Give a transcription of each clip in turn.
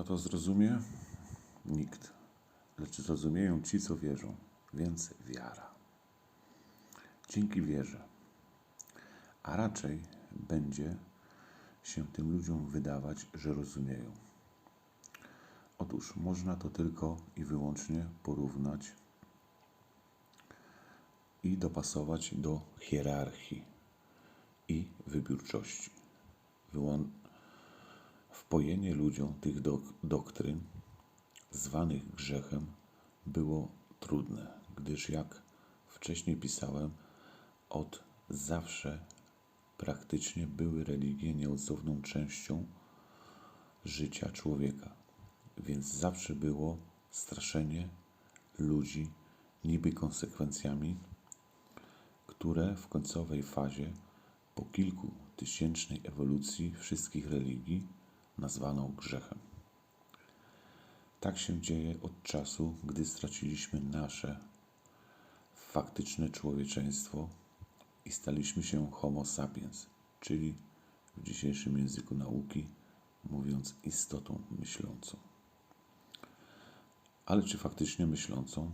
Kto to zrozumie? Nikt. Lecz zrozumieją ci, co wierzą, więc wiara. Dzięki wierze. A raczej będzie się tym ludziom wydawać, że rozumieją. Otóż można to tylko i wyłącznie porównać i dopasować do hierarchii i wybiórczości. Wpojenie ludziom tych dok- doktryn, zwanych grzechem, było trudne, gdyż jak wcześniej pisałem, od zawsze praktycznie były religie nieodzowną częścią życia człowieka, więc zawsze było straszenie ludzi niby konsekwencjami, które w końcowej fazie po kilku tysięcznej ewolucji wszystkich religii nazwano grzechem. Tak się dzieje od czasu, gdy straciliśmy nasze faktyczne człowieczeństwo i staliśmy się Homo sapiens, czyli w dzisiejszym języku nauki mówiąc istotą myślącą. Ale czy faktycznie myślącą?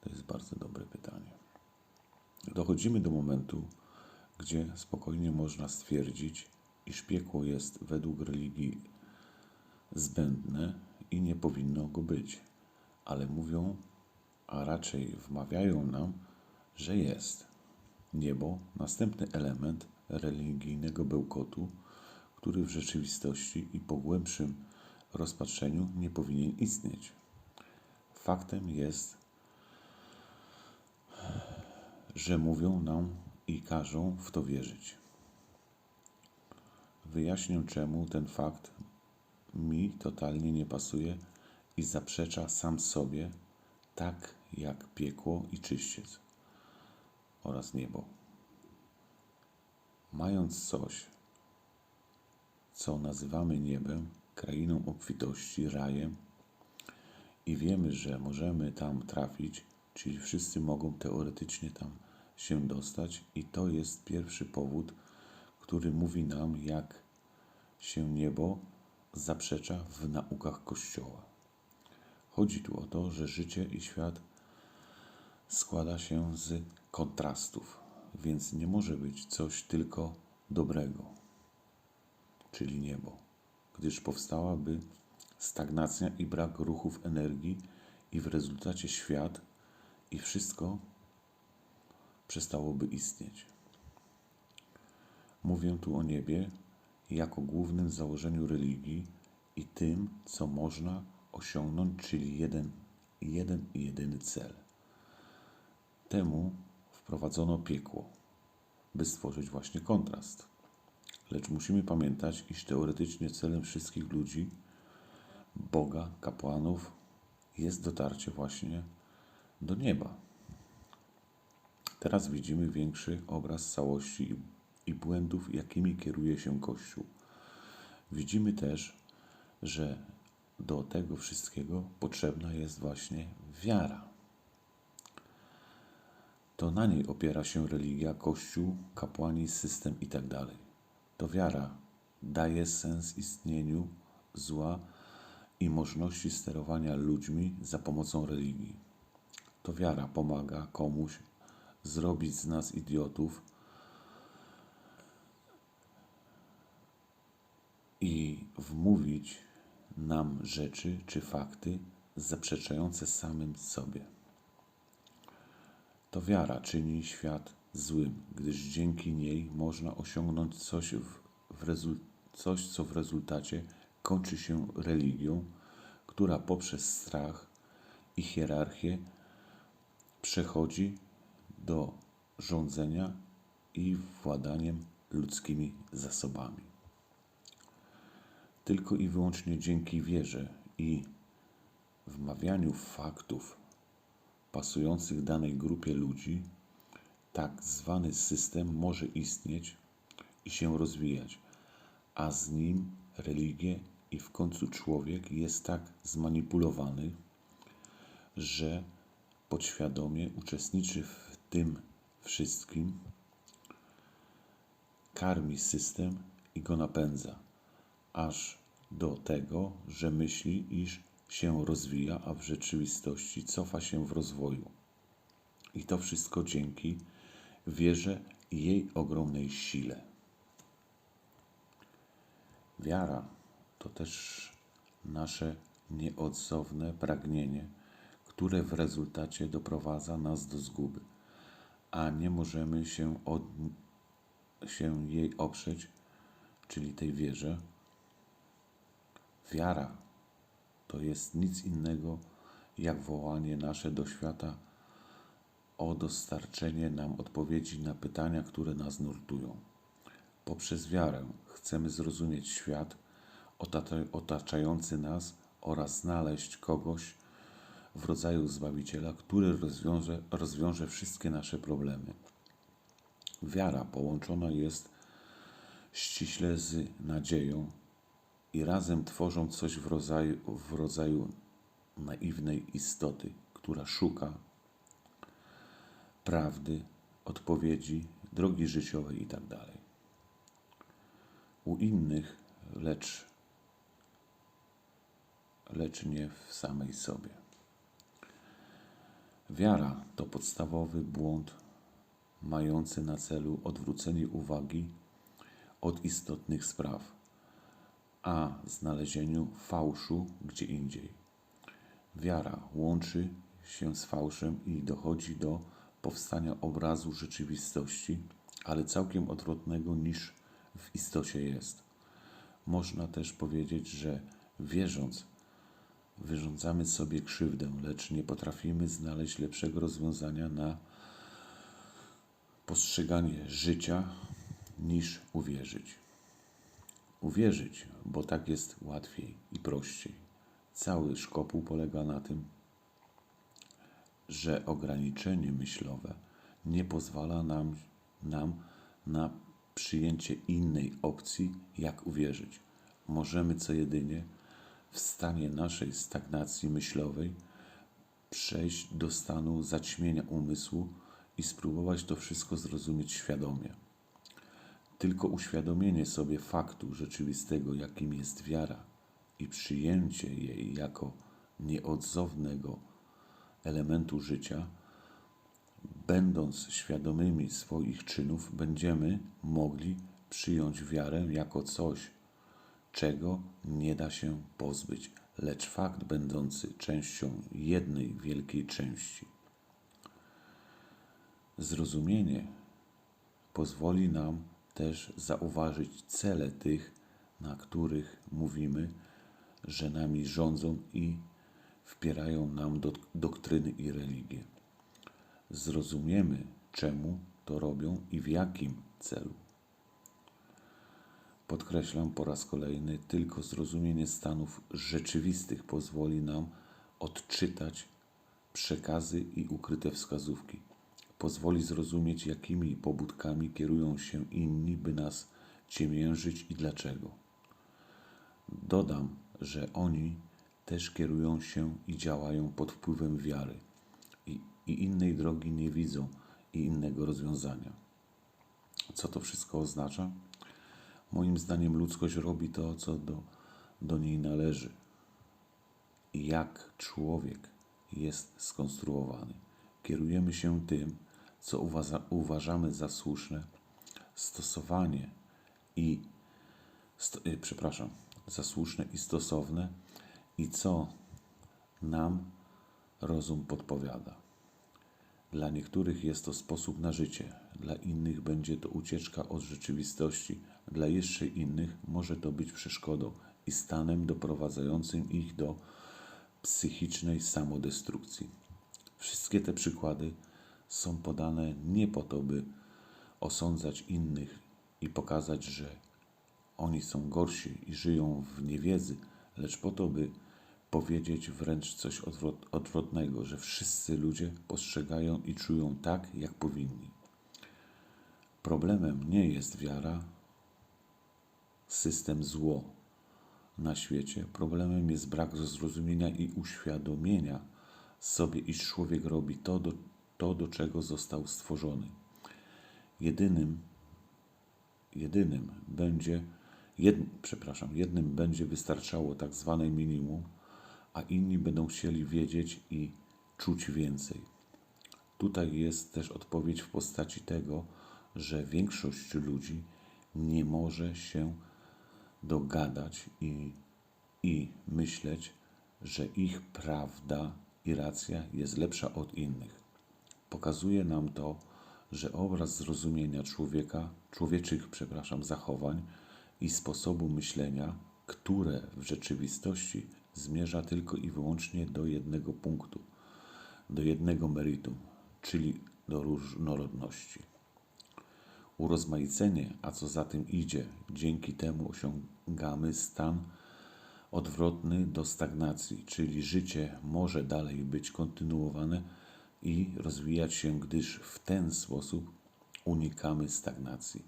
To jest bardzo dobre pytanie. Dochodzimy do momentu, gdzie spokojnie można stwierdzić, iż piekło jest według religii zbędne i nie powinno go być, ale mówią, a raczej wmawiają nam, że jest. Niebo, następny element religijnego bełkotu, który w rzeczywistości i po głębszym rozpatrzeniu nie powinien istnieć. Faktem jest, że mówią nam i każą w to wierzyć. Wyjaśnię, czemu ten fakt mi totalnie nie pasuje i zaprzecza sam sobie, tak jak piekło i czyściec oraz niebo. Mając coś, co nazywamy niebem, krainą obfitości, rajem i wiemy, że możemy tam trafić, czyli wszyscy mogą teoretycznie tam się dostać i to jest pierwszy powód, który mówi nam, jak się niebo zaprzecza w naukach Kościoła. Chodzi tu o to, że życie i świat składa się z kontrastów, więc nie może być coś tylko dobrego, czyli niebo, gdyż powstałaby stagnacja i brak ruchów energii, i w rezultacie świat i wszystko przestałoby istnieć. Mówię tu o niebie jako głównym założeniu religii i tym, co można osiągnąć, czyli jeden, jeden i jedyny cel. Temu wprowadzono piekło, by stworzyć właśnie kontrast. Lecz musimy pamiętać, iż teoretycznie celem wszystkich ludzi, Boga, kapłanów, jest dotarcie właśnie do nieba. Teraz widzimy większy obraz całości i błędów, jakimi kieruje się Kościół. Widzimy też, że do tego wszystkiego potrzebna jest właśnie wiara. To na niej opiera się religia, Kościół, kapłani, system itd. To wiara daje sens istnieniu zła i możliwości sterowania ludźmi za pomocą religii. To wiara pomaga komuś zrobić z nas idiotów i wmówić nam rzeczy czy fakty zaprzeczające samym sobie. To wiara czyni świat złym, gdyż dzięki niej można osiągnąć coś, coś co w rezultacie kończy się religią, która poprzez strach i hierarchię przechodzi do rządzenia i władaniem ludzkimi zasobami. Tylko i wyłącznie dzięki wierze i wmawianiu faktów pasujących danej grupie ludzi, tak zwany system może istnieć i się rozwijać, a z nim religie i w końcu człowiek jest tak zmanipulowany, że podświadomie uczestniczy w tym wszystkim, karmi system i go napędza, aż do tego, że myśli, iż się rozwija, a w rzeczywistości cofa się w rozwoju. I to wszystko dzięki wierze i jej ogromnej sile. Wiara to też nasze nieodzowne pragnienie, które w rezultacie doprowadza nas do zguby, a nie możemy się, od, się jej oprzeć, czyli tej wierze. Wiara to jest nic innego jak wołanie nasze do świata o dostarczenie nam odpowiedzi na pytania, które nas nurtują. Poprzez wiarę chcemy zrozumieć świat otacza- otaczający nas oraz znaleźć kogoś w rodzaju Zbawiciela, który rozwiąże, rozwiąże wszystkie nasze problemy. Wiara połączona jest ściśle z nadzieją i razem tworzą coś w rodzaju, w rodzaju naiwnej istoty, która szuka prawdy, odpowiedzi, drogi życiowej itd. U innych, lecz, lecz nie w samej sobie. Wiara to podstawowy błąd mający na celu odwrócenie uwagi od istotnych spraw, a znalezieniu fałszu gdzie indziej. Wiara łączy się z fałszem i dochodzi do powstania obrazu rzeczywistości, ale całkiem odwrotnego niż w istocie jest. Można też powiedzieć, że wierząc, wyrządzamy sobie krzywdę, lecz nie potrafimy znaleźć lepszego rozwiązania na postrzeganie życia niż uwierzyć. Uwierzyć, bo tak jest łatwiej i prościej. Cały szkopuł polega na tym, że ograniczenie myślowe nie pozwala nam, nam na przyjęcie innej opcji, jak uwierzyć. Możemy co jedynie w stanie naszej stagnacji myślowej przejść do stanu zaćmienia umysłu i spróbować to wszystko zrozumieć świadomie. Tylko uświadomienie sobie faktu rzeczywistego, jakim jest wiara, i przyjęcie jej jako nieodzownego elementu życia, będąc świadomymi swoich czynów, będziemy mogli przyjąć wiarę jako coś, czego nie da się pozbyć, lecz fakt będący częścią jednej wielkiej części. Zrozumienie pozwoli nam też zauważyć cele tych, na których mówimy, że nami rządzą i wpierają nam do, doktryny i religie. Zrozumiemy, czemu to robią i w jakim celu. Podkreślam po raz kolejny, tylko zrozumienie stanów rzeczywistych pozwoli nam odczytać przekazy i ukryte wskazówki. Pozwoli zrozumieć, jakimi pobudkami kierują się inni, by nas ciemiężyć i dlaczego. Dodam, że oni też kierują się i działają pod wpływem wiary i, i innej drogi nie widzą i innego rozwiązania. Co to wszystko oznacza? Moim zdaniem ludzkość robi to, co do, do niej należy. Jak człowiek jest skonstruowany. Kierujemy się tym, co uważa, uważamy za słuszne, stosowanie i, sto, y, przepraszam, za słuszne i stosowne i co nam rozum podpowiada. Dla niektórych jest to sposób na życie, dla innych będzie to ucieczka od rzeczywistości, dla jeszcze innych może to być przeszkodą i stanem doprowadzającym ich do psychicznej samodestrukcji. Wszystkie te przykłady są podane nie po to, by osądzać innych i pokazać, że oni są gorsi i żyją w niewiedzy, lecz po to, by powiedzieć wręcz coś odwrot, odwrotnego, że wszyscy ludzie postrzegają i czują tak, jak powinni. Problemem nie jest wiara, system zło na świecie. Problemem jest brak zrozumienia i uświadomienia sobie, iż człowiek robi to, do, to, do czego został stworzony. Jedynym, jedynym będzie Jed, przepraszam, jednym będzie wystarczało tak zwane minimum, a inni będą chcieli wiedzieć i czuć więcej. Tutaj jest też odpowiedź w postaci tego, że większość ludzi nie może się dogadać i, i myśleć, że ich prawda i racja jest lepsza od innych. Pokazuje nam to, że obraz zrozumienia człowieka, człowieczych, przepraszam, zachowań i sposobu myślenia, które w rzeczywistości zmierza tylko i wyłącznie do jednego punktu, do jednego meritum, czyli do różnorodności. Urozmaicenie, a co za tym idzie, dzięki temu osiągamy stan odwrotny do stagnacji, czyli życie może dalej być kontynuowane i rozwijać się, gdyż w ten sposób unikamy stagnacji.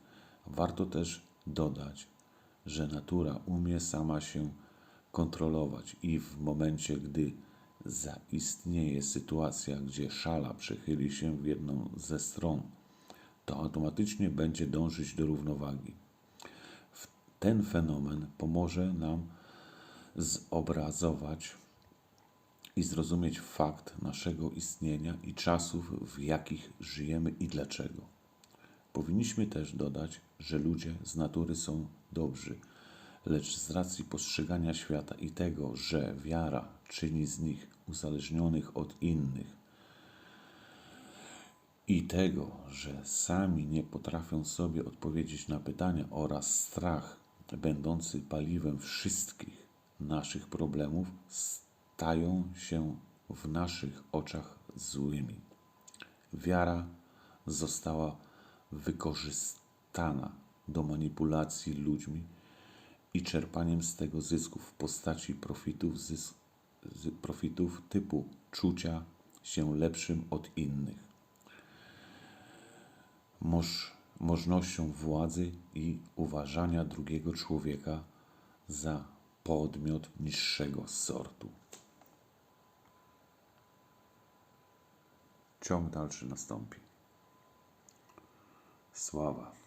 Warto też dodać, że natura umie sama się kontrolować i w momencie, gdy zaistnieje sytuacja, gdzie szala przechyli się w jedną ze stron, to automatycznie będzie dążyć do równowagi. Ten fenomen pomoże nam zobrazować i zrozumieć fakt naszego istnienia i czasów, w jakich żyjemy i dlaczego. Powinniśmy też dodać, że ludzie z natury są dobrzy, lecz z racji postrzegania świata i tego, że wiara czyni z nich uzależnionych od innych, i tego, że sami nie potrafią sobie odpowiedzieć na pytania oraz strach będący paliwem wszystkich naszych problemów stają się w naszych oczach złymi. Wiara została wykorzystana do manipulacji ludźmi i czerpaniem z tego zysków w postaci profitów, profitów typu czucia się lepszym od innych moż, możnością władzy i uważania drugiego człowieka za podmiot niższego sortu. Ciąg dalszy nastąpi. Sława.